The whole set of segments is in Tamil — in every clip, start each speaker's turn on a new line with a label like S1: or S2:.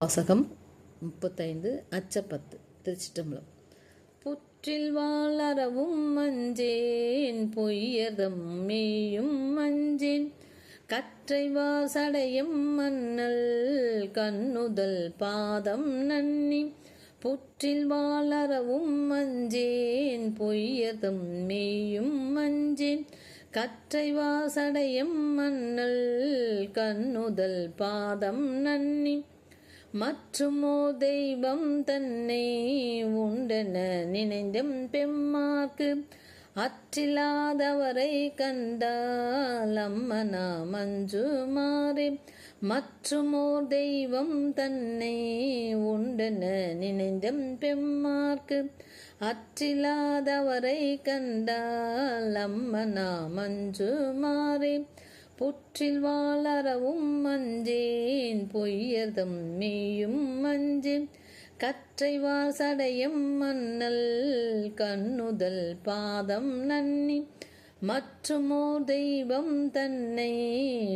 S1: வாசகம் முப்பத்தைந்து அச்சப்பத்து திருச்சிட்டம்பலம் புற்றில் வாழறவும் மஞ்சேன் பொய்யதம் மேயும் மஞ்சேன். கற்றை வாசடையும் மன்னல் கண்ணுதல் பாதம் நன்னி. புற்றில் வாழறவும் மஞ்சேன் பொய்யதம் மேயும் மஞ்சேன். கற்றை வாசடையும் மன்னல் கண்ணுதல் பாதம் நன்னி. மற்றுமோ தெய்வம் தன்னை உண்டென நினைந்தும் பெம்மாக்கு அற்றில்லாதவரை கண்டால் அம்மனா மஞ்சு மாறே மற்றுமோ தெய்வம் தன்னை உண்டென நினைந்தும் பெம்மார்க்கு அற்றில்லாதவரை கண்டால் அம்மனா மஞ்சு மாறி புற்றில் வாழறவும் மஞ்சேன் பொய்யதம் மேயும் மஞ்சேன். கற்றை வாசடையும் மன்னல் கண்ணுதல் பாதம் நன்னி. மற்றுமோ தெய்வம் தன்னை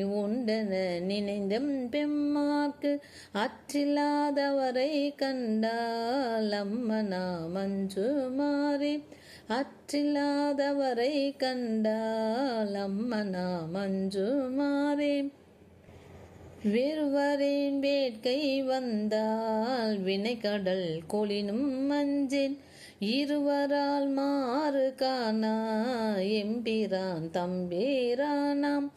S1: உண்டன நினைந்தும் பெம்மாக்கு அற்றில்லாதவரை கண்டால் அம்மனா மஞ்சு மாறி. அற்றில்லாதவரை கண்டால் அம்மனா மஞ்சு மாறி. வேறுவரின் வேட்கை வந்தால் வினைக்கடல் கொளினும் மஞ்சின் இருவரால் மாறு காணா எம்பிரான் தம்பேரானாம்.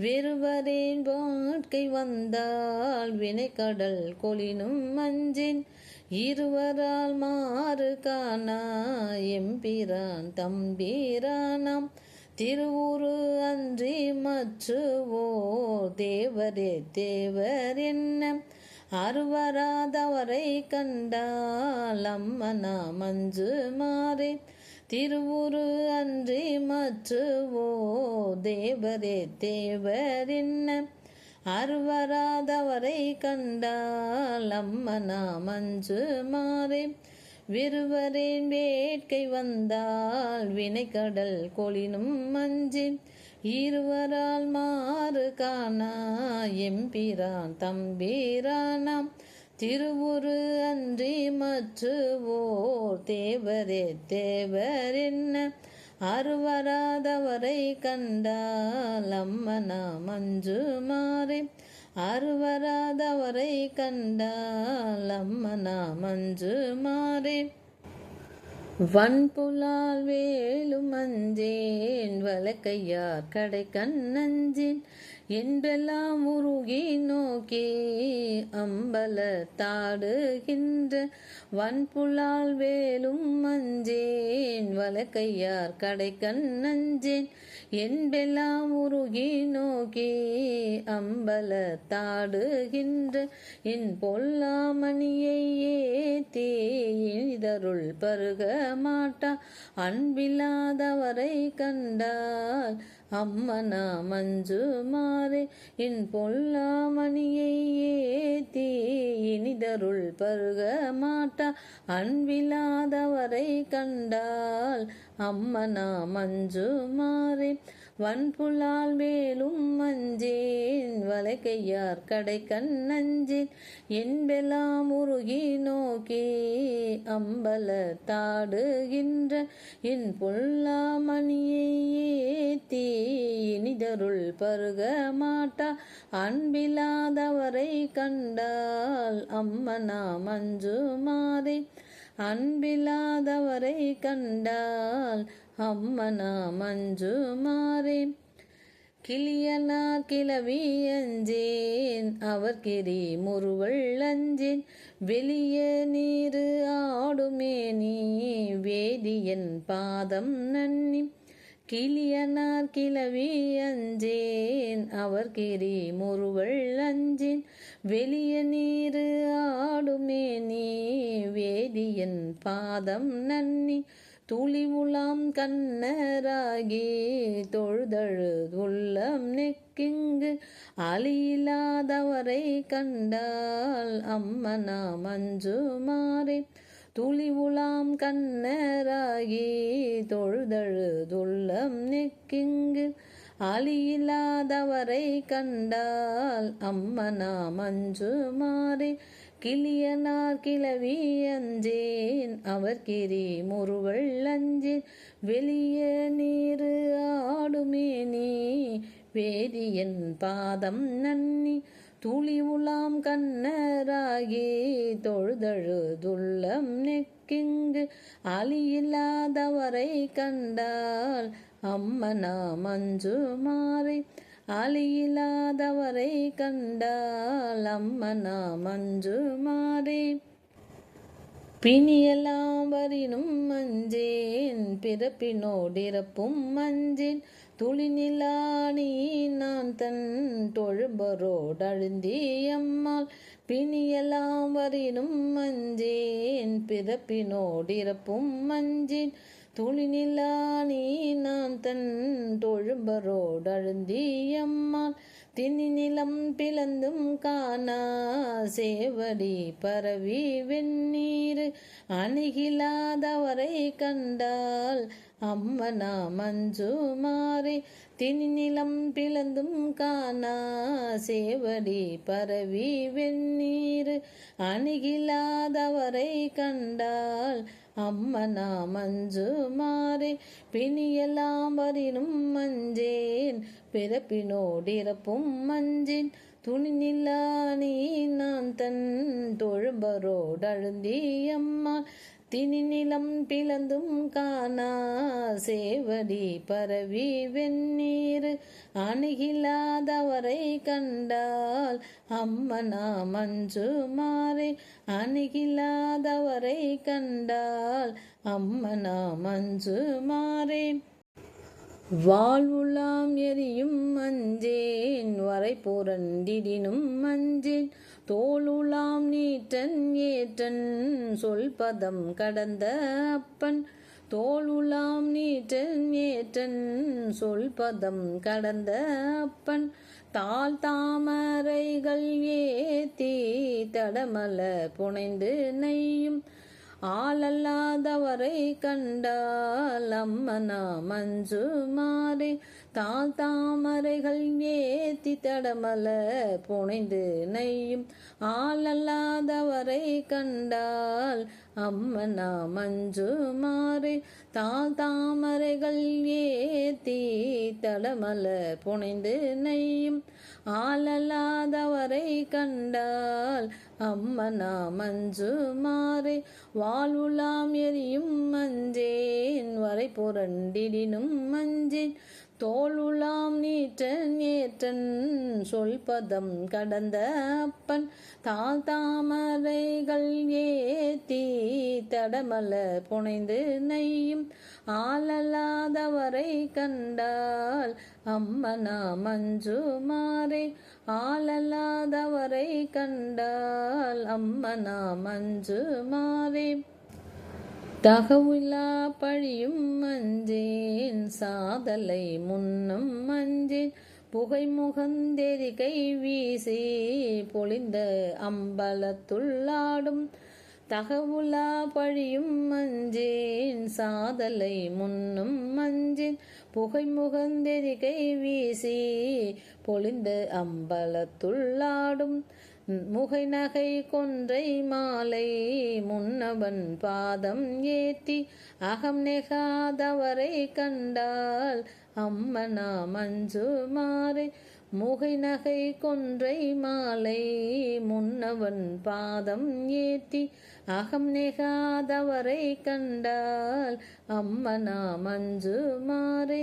S1: வெறுவரேன் வாழ்க்கை வந்தால் வினைக்கடல் கொளினும் மஞ்சின் இருவரால் மாறு காணா எம்பிரான் தம்பீரானாம். திருவுரு அன்றி மற்றுவோ தேவரே தேவர் என்ன? அருவராதவரை கண்டால் அம்மனா மஞ்சு மாறே. திருவுரு அன்றி மற்றுவோ தேவரே தேவர் என்ன? அருவராதவரை கண்டால் அம்மனா மஞ்சு மாறே. விறுவரின் வேட்கை வந்தால் வினைக்கடல் கொளினும் மஞ்சி. இருவரால் மாறு காணா எம்பிரான் தம்பீரானாம். திருவுரு அன்றி மற்றுவோர் தேவரே தேவர் என்ன அருவராதவரை கண்டால் அம்மனா மஞ்சு மாறே. அருவராதவரை கண்டால் அம்மனா மஞ்சு மாறே. வன்புலால் வேலும் மஞ்சேன் வலக்கையார் கடை கண்ணஞ்சேன். என்பெல்லாம் உருகி நோக்கி அம்பல தாடுகின்ற வன்புலால் வேலும் மஞ்சேன் வலக்கையார் கடை கண்ணஞ்சேன் என்பெல்லாம் உருகி நோக்கி அம்பல தாடுகின்ற என் பொல்லாமணியை ஏத்தே இதருள் பருக மாட்டா. அன்பில்லாதவரை கண்டால் அம்மனா மஞ்சு மாறே என் பொல்லாமணியை ஏத்தி இனிதருள் பருக மாட்டா. அன்பில்லாதவரை கண்டால் அம்மனா மஞ்சு மாறே வன்புலால் வேலும் மஞ்சேன் வலைக்கையார் கடை கண்ணஞ்சேன் என்பெல்லாம் உருகி நோக்கி அம்பல தாடுகின்ற என் பொல்லாமணியை ஏத்தி இனிதருள் பருக மாட்டா. அன்பில்லாதவரை கண்டால் அம்மனா மஞ்சு மாறே அன்பில்லாதவரை கண்டால் அம்மனா மஞ்சு மாறே கிளியனார் கிளவி அஞ்சேன் அவர் கிரி முருவள் அஞ்சேன். வெளிய நீரு ஆடுமே நீ வேதியன் பாதம் நன்னி. கிளியனார் கிளவி அஞ்சேன் அவர் கிரி முருவள் அஞ்சேன் வெளிய நீரு ஆடுமே நீ வேதியன் பாதம் நன்னி துளி உலாம் கண்ணராகி தொழுதழு உள்ளம் நெக்கிங்கு அழியில்லாதவரை கண்டால் அம்மனா மஞ்சு மாறே. துளி உலாம் கண்ணராகி தொழுதழுதுள்ளம் நெக்கிங்கு. அழியில்லாதவரை கண்டால் அம்மனா மஞ்சு மாறி. கிளியனார் கிளவி அஞ்சேன் அவர் கிரி முருவள் அஞ்சேன். வெளிய நீரு ஆடுமேனி வேதியன் பாதம் நன்னி. துளி உலாம் கண்ணராகி தொழுதழுதுள்ளம் நெக்கிங்கு அலியில்லாதவரை கண்டால் அம்மனா மஞ்சு மாறி அலியில்லாதவரை கண்டால் அம்மனா மஞ்சு மாறி பிணியெல்லாம் வரினும் மஞ்சேன் பிறப்பினோடிறப்பும் மஞ்சேன். துளிநிலானி நான் தன் தொழும்பரோடழுந்தி அம்மாள் பிணியெல்லாம் வரினும் மஞ்சேன் பிறப்பினோடிறப்பும் மஞ்சேன். துளிநிலானி நான் தன் தொழும்பரோடழுந்தி அம்மாள் திணிநிலம் பிளந்தும் காணா. சேவடி பரவி வெந்நீர் அணுகிலாதவரை கண்டால் அம்மனா மஞ்சு மாறி திணிநிலம் பிளந்தும் காணா. சேவடி பரவி வெந்நீர் அணுகிலாதவரை கண்டால் அம்மனா மஞ்சு மாறே பிணியெல்லாம் வரினும் மஞ்சேன். பிறப்பினோடிறப்பும் மஞ்சேன். துணி நீ நான் தன் தொழும்பரோடழுந்தி அம்மா நிலம் பிளந்தும் காணா சேவடி பரவி வெந்நீர். அணுகில்லாதவரை கண்டால் அம்மனா மஞ்சு மாறே. அணுகில்லாதவரை கண்டால் அம்மனா மஞ்சு மாறே. வாழ்வுலாம் எரியும் மஞ்சே. வரை புரண்டிடினும் மஞ்சின் தோளுலாம் நீட்டன் ஏற்றன் சொல்பதம் கடந்த அப்பன். தோளுலாம் நீட்டன் ஏற்றன் சொல்பதம் கடந்த அப்பன். தாள் தாமரைகள் ஏத்தி தடமல புனைந்து நெய்யும். ஆளல்லாதவரை கண்டால் அம்மனா மஞ்சு மாறி தாள் தாமரைகள் ஏத்தி தடமல புனைந்து நெய்யும். ஆளல்லாதவரை கண்டால் அம்மனா மஞ்சு மாறி தாள் தாமரைகள் ஏத்தி தடமல புனைந்து நெய்யும். ஆளல்லாதவரை கண்டால் அம்மனா மஞ்சு மாறி. வாழ்வுலாம் எரியும் மஞ்சேன் வரை புரண்டிடினும் மஞ்சேன் தோளுலாம் நீற்றன் ஏற்றன் சொல்பதம் கடந்த அப்பன். தாள் தாமரைகள் ஏத்தி தடமல புனைந்து நெய்யும். ஆளல்லாதவரை கண்டால் அம்மனா மஞ்சு மாறே ஆளல்லாதவரை கண்டால் அம்மனா மஞ்சு தகவுலா பழியும் மஞ்சேன் சாதலை முன்னம் மஞ்சேன். புகை முகந்தெரிகை வீசி பொழிந்த அம்பலத்துள்ளாடும் தகவுலா பழியும் மஞ்சேன் சாதலை முன்னும் மஞ்சேன். புகை முகந்தெரிகை வீசி பொழிந்த அம்பலத்துள்ளாடும் முகை நகை கொன்றை மாலை முன்னவன் பாதம் ஏத்தி அகம் நெகாதவரை கண்டால் அம்மனா மஞ்சு மாறே முகை நகை கொன்றை மாலை முன்னவன் பாதம் ஏத்தி அகம் நெகாதவரை கண்டால் அம்மனா மஞ்சு மாறே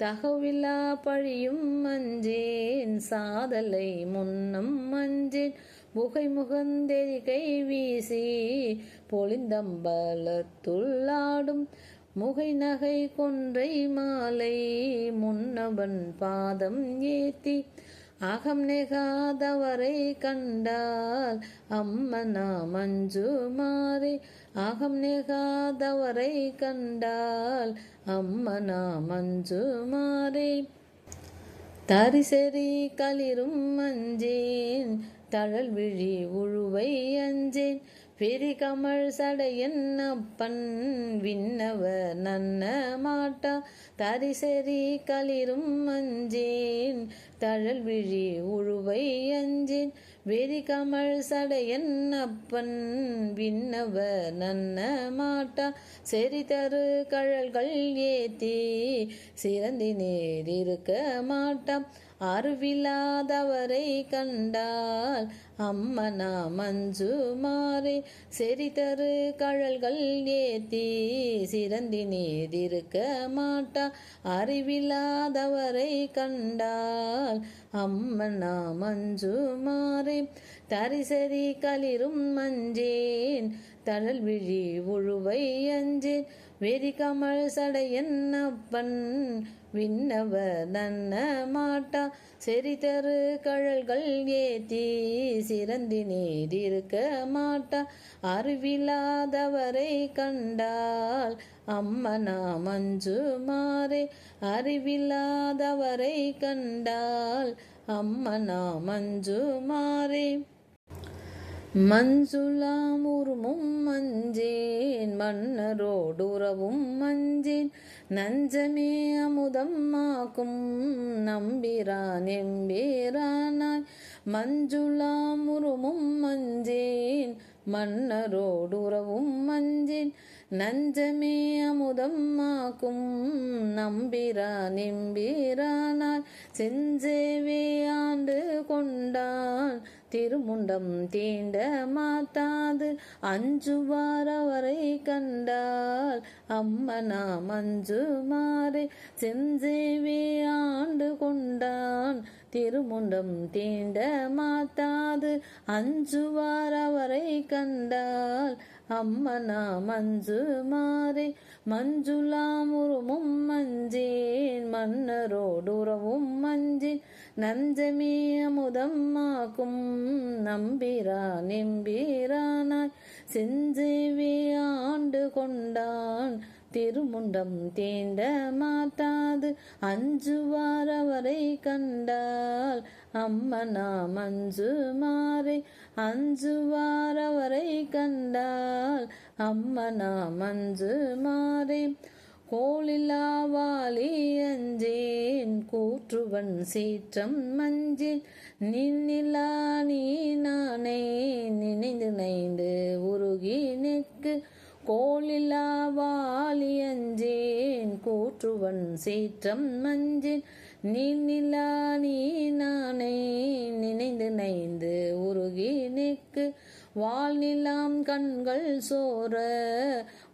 S1: தகவில்லா பழியும் மஞ்சேன் சாதலை முன்னம் மஞ்சேன் புகை முகந்தெரிகை வீசி பொழிந்தம்பலத்துள்ளாடும் முகை நகை கொன்றை மாலை முன்னவன் பாதம் ஏத்தி அகம் நெகாதவரை கண்டால் அம்மனா மஞ்சு மாறி அகம் நெகாதவரை கண்டால் அம்மனா மஞ்சு மாறி தரிசெறி களிரும் மஞ்சேன் தழல் விழி உழுவை அஞ்சேன். பெரிகமள் சடையன் அப்பன் விண்ணவ நன்ன மாட்டா. தரிசரி களிரும் மஞ்சேன் தழல் விழி உழுவை அஞ்சேன். வெறிகமள் சடையன் அப்பன் விண்ணவ நன்ன மாட்டா. செறிதரு கழல்கள் ஏத்தி சிறந்தி நேரிருக்க மாட்டாம் அறிவில்லாதவரை கண்டால் அம்மனா மஞ்சு மாறே செறிதரு கழல்கள் ஏத்தி சிறந்தி நீதிருக்க மாட்டா. அறிவில்லாதவரை கண்டால் அம்மனா மஞ்சு மாறே தரிசரி களிரும் மஞ்சேன். தழல் விழி உழுவை அஞ்சேன். வெறி கமல் சடையன் அப்பன். விண்ணவ நன்ன மாட்டா. செறிதரு கழல்கள் ஏத்தி சிறந்தி நீதிருக்க மாட்டா. அறிவில்லாதவரை கண்டால் அம்மனா மஞ்சு மாறே. அறிவில்லாதவரை கண்டால் அம்மனா மஞ்சு மாறே. மஞ்சுளாம் உருமும் மஞ்சேன் மன்னரோடுறவும் மஞ்சேன். நஞ்சமே அமுதம் ஆக்கும் நம்பிரான் எம்பேரானாய். மஞ்சுளாமுருமும் மஞ்சேன் மன்னரோடுறவும் மஞ்சேன். நஞ்சமே அமுதம் ஆக்கும் நம்பிரான் எம்பீரானாய். செஞ்சேவே ஆண்டு கொண்டான் திருமுண்டம் தீண்ட மாத்தாது. அஞ்சுவார் அவரை கண்டால் அம்மனா மஞ்சு மாறே. செஞ்சேவே ஆண்டு கொண்டான் திருமுண்டம் தீண்ட மாத்தாது. அஞ்சுவார் அவரை கண்டால் அம்மனா மஞ்சு மாறே மஞ்சுளாமுருமும் மஞ்சேன் மன்னரோடுறவும் மஞ்சின் நஞ்சமே அமுதம்மாக்கும் நம்பிரா நெம்பிரானாய். செஞ்சேவே ஆண்டு கொண்டான் திருமுண்டம் தேண்ட மாட்டாது. அஞ்சு வாரவரை கண்டால் அம்மனா மஞ்சு மாறை. அஞ்சு வாரவரை கண்டால் அம்மனா மஞ்சு மாறை. கோலில்லாவாலி அஞ்சேன் கூற்றுவன் சீற்றம் மஞ்சேன். நின்னிலா நீ நானே நினைந்து நைந்து உருகி நெக்கு கோலில்லாவாலி அஞ்சேன் கூற்றுவன் சீற்றம் மஞ்சேன். நின்னிலா நீ நானே நினைந்து நைந்து உருகி நெக்கு வாழ்நிலாம் கண்கள் சோர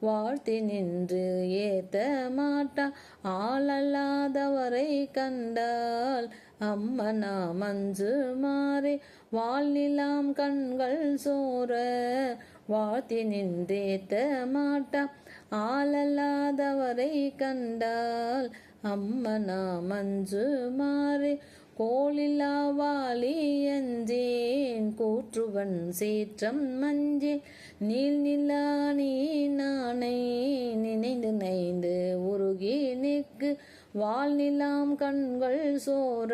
S1: வாழ்த்தி நின்று ஏத்த மாட்டா. ஆளல்லாதவரை கண்டால் அம்மனா மஞ்சு மாறே. வாழ்நிலாம் கண்கள் சோர வாழ்த்தி நின்றேத்த மாட்டா. ஆளல்லாதவரை கண்டால் அம்மனா மஞ்சு மாறே. கோலில்லாவாலி அஞ்சேன் கூற்றுவன் சீற்றம் மஞ்சே. நீல் நிலா நீ நானை நினைந்து நைந்து உருகி நிற்கு. வாழ்நிலாம் கண்கள் சோர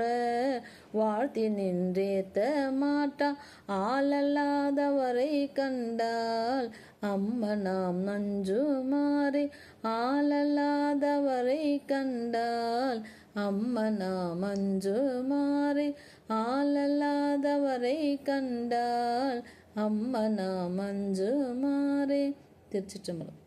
S1: வாழ்த்தி நின்றேத்த மாட்டா ஆளல்லாதவரை கண்டால் அம்மனாம் நஞ்சு மாறி ஆளல்லாதவரை கண்டால் அம்மனா அஞ்சு மாறி ஆளல்லாதவரை கண்டால் அம்மனா அஞ்சு மாறி. திருச்சிற்றம்பலம்.